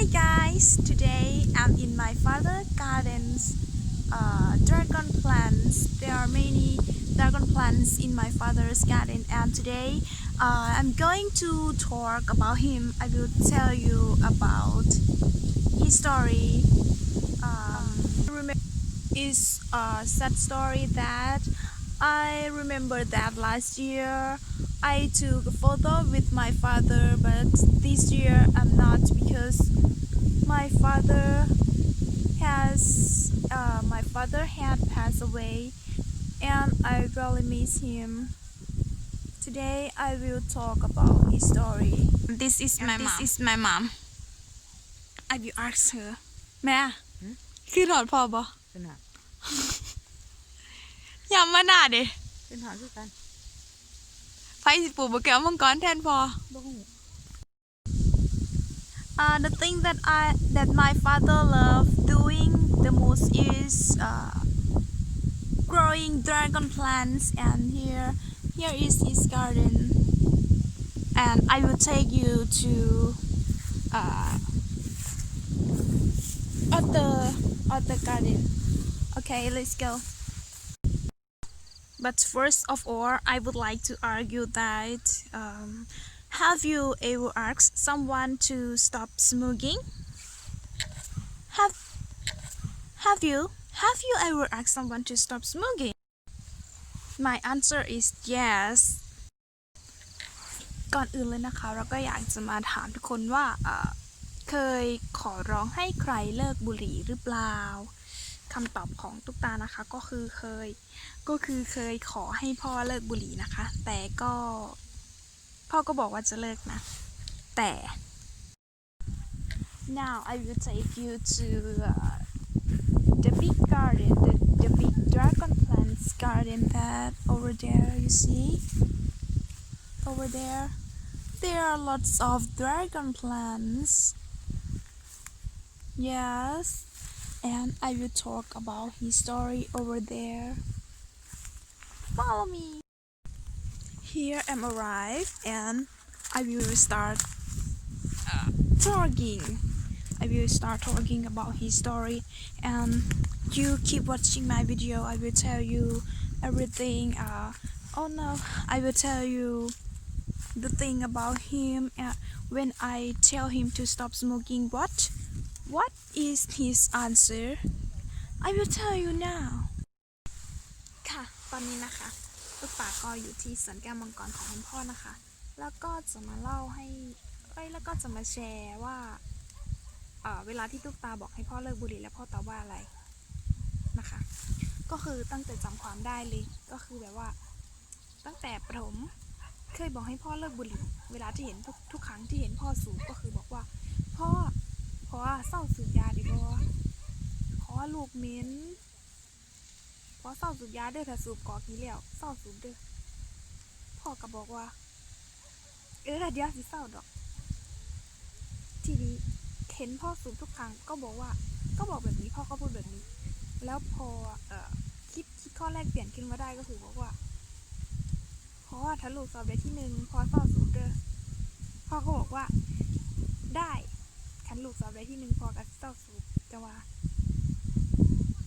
Hi guys, today I'm in my father garden's uh, dragon plants. There are many dragon plants in my father's garden, and today uh, I'm going to talk about him. I will tell you about his story. Um, is a sad story that I remember that last year I took a photo with my father, but this year I'm not because my father has uh, my father had passed away, and I really miss him. Today I will talk about his story. This is my And this mom. This is my mom. I will ask her. แม่คือถอดพอบ่ ขึ้นหา อย่ามาหน้าเด้ ขึ้นหาคือกัน ไฟสิปลูกบะแก้วมังกรแทนพอ บ่ฮู้ Uh, the thing that I that my father loved doing the most is uh, growing dragon plants and here here is his garden. And I will take you to uh, other other garden. Okay let's go. But first of all I would like to argue that um, have you ever asked someone to stop smoking? Have Have you Have you ever asked someone to stop smoking? My answer is yes ก่อนอื่นเลยนะคะ เราก็อยากจะมาถามทุกคนว่าเคยขอร้องให้ใครเลิกบุหรี่หรือเปล่าคำตอบของตุ๊กตานะคะก็คือเคย ก็คือเคยขอให้พ่อเลิกบุหรี่นะคะ แต่ก็ พ่อก็บอกว่าจะเลิกนะ แต่ now I will take you to uh, the big garden the, the big dragon plants garden that over there you see over there there are lots of dragon plants yes and I will talk about his story over there follow me here I'm arrived and I will start uh, talking. I will start talking about his story and you keep watching my video. I will tell you everything. Uh, oh no, I will tell you the thing about him uh, when I tell him to stop smoking. What? What is his answer? I will tell you now. ค่ะ ตอนนี้นะคะ ลูกป่าก็อยู่ที่สวนแก้วมังกรของคุณพ่อนะคะ แล้วก็จะมาเล่าให้เอ้ยแล้วก็จะมาแชร์ว่าเเวลาที่ตุ๊กตาบอกให้พ่อเลิกบุหรี่แล้วพ่อตอบว่าอะไรนะคะ ก็คือตั้งแต่จำความได้เลย ก็คือแบบว่า ตั้งแต่ประถมเคยบอกให้พ่อเลิกบุหรี่ เวลาที่เห็นทุกทุกครั้งที่เห็นพ่อสูบก็คือบอกว่า พ่อพ่อเศร้าสูบยาดิบอขอลูกเหม้น พอเศร้าสูบยาเด้อถ้าสูบกอกี้แล้วเศร้าสูบเด้อพ่อก็บอกว่า เออเดี๋ยวสิเศร้าดอก ทีนี้เห็นพ่อสูบทุกครั้งก็บอกว่า ก็บอกแบบนี้พ่อก็พูดแบบนี้ แล้วพอเอ่อคิดคิดข้อแรกเปลี่ยนขึ้นมาได้ก็คือบอกว่าเพราะว่าถ้าลูกสอบได้ที่หนึ่งพอเศร้าสูบเด้อพ่อก็บอกว่าได้คันลูกสอบได้ที่หนึ่งพอกับแต่ว่า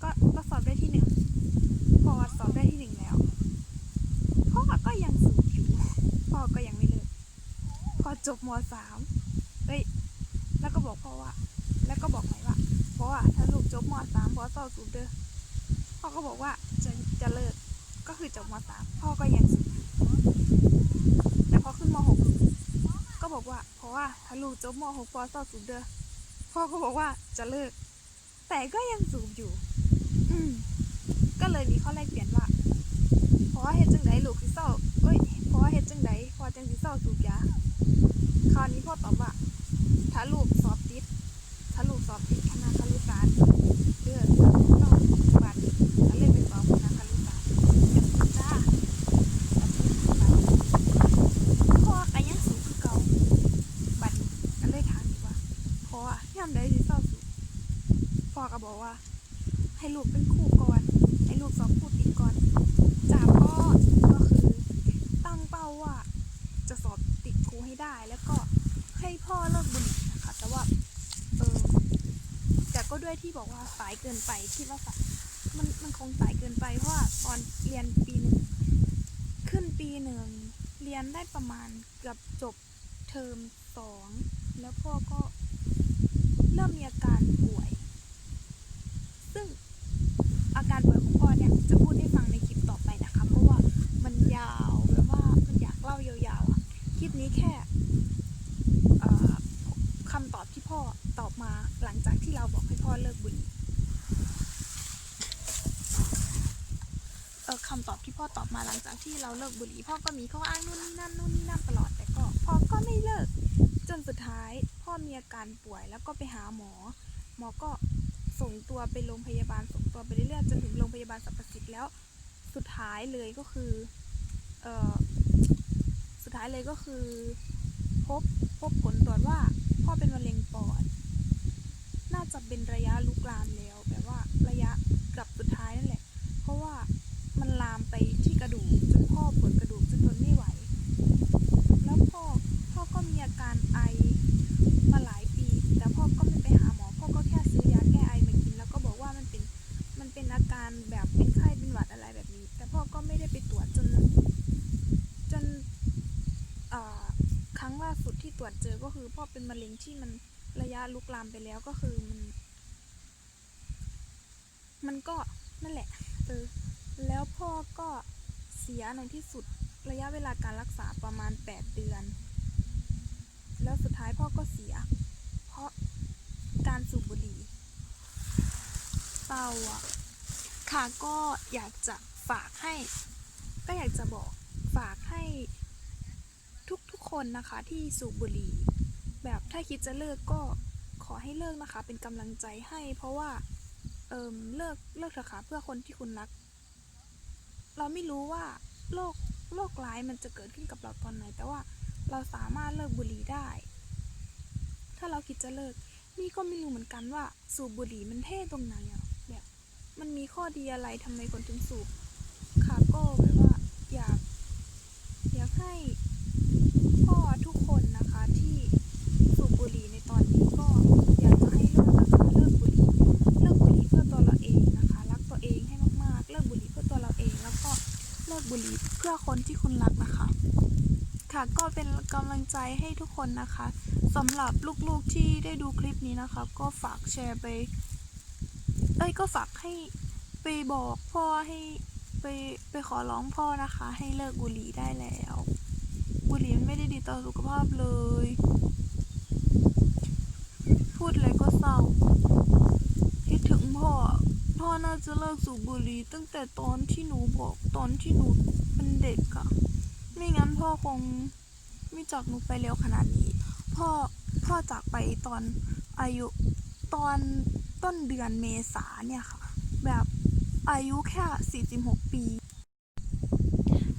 ก็ก็สอบได้ที่หนึ่ง พอสอบได้ที่หนึ่งแล้ว พ่อก็ยังสูบอยู่ พ่อก็ยังไม่เลิก พอจบม สามเอ้ย แล้วก็บอกพ่อว่า แล้วก็บอกไหมว่าเพราะว่าถ้าลูกจบมสามพอสอบสูบเด้อพ่อก็บอกว่าจะจะเลิก ก็คือจบมสามพ่อก็ยังสูบแต่พอขึ้นมหกก็บอกว่า เพราะว่าถ้าลูกจบมหกพอสอบสูบเด้อพ่อก็บอกว่าจะเลิก แต่ก็ยังสูบอยู่ อืมก็เลยมีข้อแรกเปลี่ยนว่าะว่าเฮ็ดจังไดลูกสิเศร้าเอ้ย เพราะว่าเฮ็ดจังไดพอจังสิเศร้าสูบยา คราวนี้พ่อตอบว่า ถ้าลูกสอบติด ถ้าลูกสอบติดคณะครุศาสตร์เลือกต้องบัตรแล้วเลือกไปสอบคณะครุศาสตร์จ้าพ่อก็ยังสูบคือเก่า บัตรก็เลยถามอีกว่าเพราะว่าย่ำใดสิเศร้าสูบพ่อก็ บอกว่า ให้ลูกเป็นครูก่อน ให้ลูกสอบครูติดก่อนจากพ่อก็คือตั้งเป้าว่า จะสอบติดครูให้ได้ แล้วก็ให้พ่อเลิกบุหรี่นะคะ แต่ว่าเออก็ด้วยที่บอกว่าสายเกินไปคิดว่าสายมันมันคงสายเกินไปเพราะว่าตอนเรียนปีหนึ่งขึ้นปีหนึ่งเรียนได้ประมาณเกือบจบเทอมสองแล้วพ่อก็เริ่มมีอาการป่วย ซึ่งอาการป่วยของพ่อเนี่ยจะพูดให้ฟังในคลิปต่อไปนะคะ เพราะว่ามันยาวแบบว่ามันอยากเล่ายาวๆอะคลิปนี้แค่เอ่อคำตอบที่พ่อตอบมาหลังจาก ที่เราบอกให้พ่อเลิกบุหรี่เออคำตอบที่พ่อตอบมาหลังจากที่เราเลิกบุหรี่พ่อก็มีข้ออ้างนู่นนี่นั่นนู่นนี่นั่นตลอดแต่ก็พ่อก็ไม่เลิก จนสุดท้ายพ่อมีอาการป่วยแล้วก็ไปหาหมอ หมอก็ส่งตัวไปโรงพยาบาลส่งตัวไปเรื่อยๆจนถึงโรงพยาบาลสรรพสิทธิ์แล้ว สุดท้ายเลยก็คือเออสุดท้ายเลยก็คือ พบพบผลตรวจว่าพ่อเป็นมะเร็งปอด น่าจะเป็นระยะลุกลามแล้วแบบว่าระยะเกับสุดท้ายนั่นแหละ เพราะว่ามันลามไปที่กระดูกจนพ่อปวดกระดูกจนทนไม่ไหว แล้วพ่อพ่อก็มีอาการไอมาหลายปี แต่พ่อก็ไม่ไปหาหมอ พ่อก็แค่ซื้อยาแก้ไอมากิน แล้วก็บอกว่ามันเป็นมันเป็นอาการแบบเป็นไข้เป็นหวัดอะไรแบบนี้ แต่พ่อก็ไม่ได้ไปตรวจจนจนครั้งล่าสุดที่ตรวจเจอก็คือพ่อเป็นมะเร็งที่มัน ระยะลุกลามไปแล้วก็คือมัน มันก็นั่นแหละเออแล้วพ่อก็เสียในที่สุดระยะเวลาการรักษาประมาณ 8 เดือน แล้วสุดท้ายพ่อก็เสีย เพราะการสูบบุหรี่เศร้าอะค่ะก็อยากจะฝากให้ ก็อยากจะบอกฝากให้ทุกๆคนนะคะที่สูบบุหรี่ แบบถ้าคิดจะเลิกก็ขอให้เลิกนะคะ เป็นกำลังใจให้ เพราะว่าเอิมเลิกเลิกเถอะค่ะเพื่อคนที่คุณรัก เราไม่รู้ว่าโรคโรคร้ายมันจะเกิดขึ้นกับเราตอนไหน แต่ว่าเราสามารถเลิกบุหรี่ได้ ถ้าเราคิดจะเลิก นี่ก็ไม่รู้เหมือนกันว่า สูบบุหรี่มันเท่ตรงไหนอะแบบมันมีข้อดีอะไรทำไมคนถึงสูบค่ะก็แบบว่าอยาก อยากให้ บุหรี่เพื่อคนที่คุณรักนะคะ ค่ะก็เป็นกำลังใจให้ทุกคนนะคะสำหรับลูกๆที่ได้ดูคลิปนี้นะคะ ก็ฝากแชร์ไปเอ้ยก็ฝากให้ไปบอกพ่อให้ไปไปขอร้องพ่อนะคะ ให้เลิกบุหรี่ได้แล้ว บุหรี่ไม่ได้ดีต่อสุขภาพเลย พูดอะไรก็เศร้าคิดถึงพ่อ พ่อน่าจะเลิกสูบบุหรี่ตั้งแต่ตอนที่หนูบอกตอนที่หนูเป็นเด็กอะไม่งั้นพ่อคงไม่จากหนูไปเร็วขนาดนี้ พ่อพ่อจากไปตอนอายุตอนต้นเดือนเมษาเนี่ยค่ะ แบบอายุแค่ 46 ปี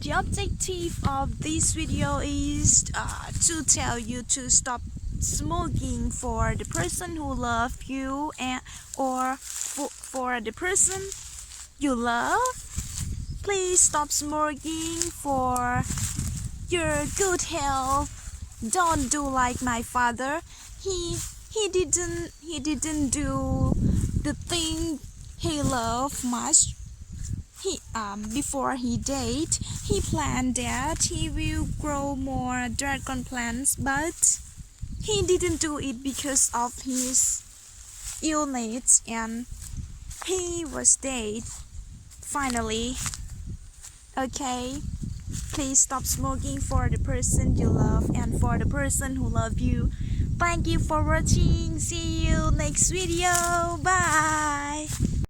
The objective of this video is uh, to tell you to stop smoking for the person who love you and or for, for the person you love. Please stop smoking for your good health. Don't do like my father. He he didn't he didn't do the thing he loved much he um before he died he planned that he will grow more dragon plants but he didn't do it because of his illness and he was dead. Finally okay please stop smoking for the person you love and for the person who love you. Thank you for watching. See you next video. Bye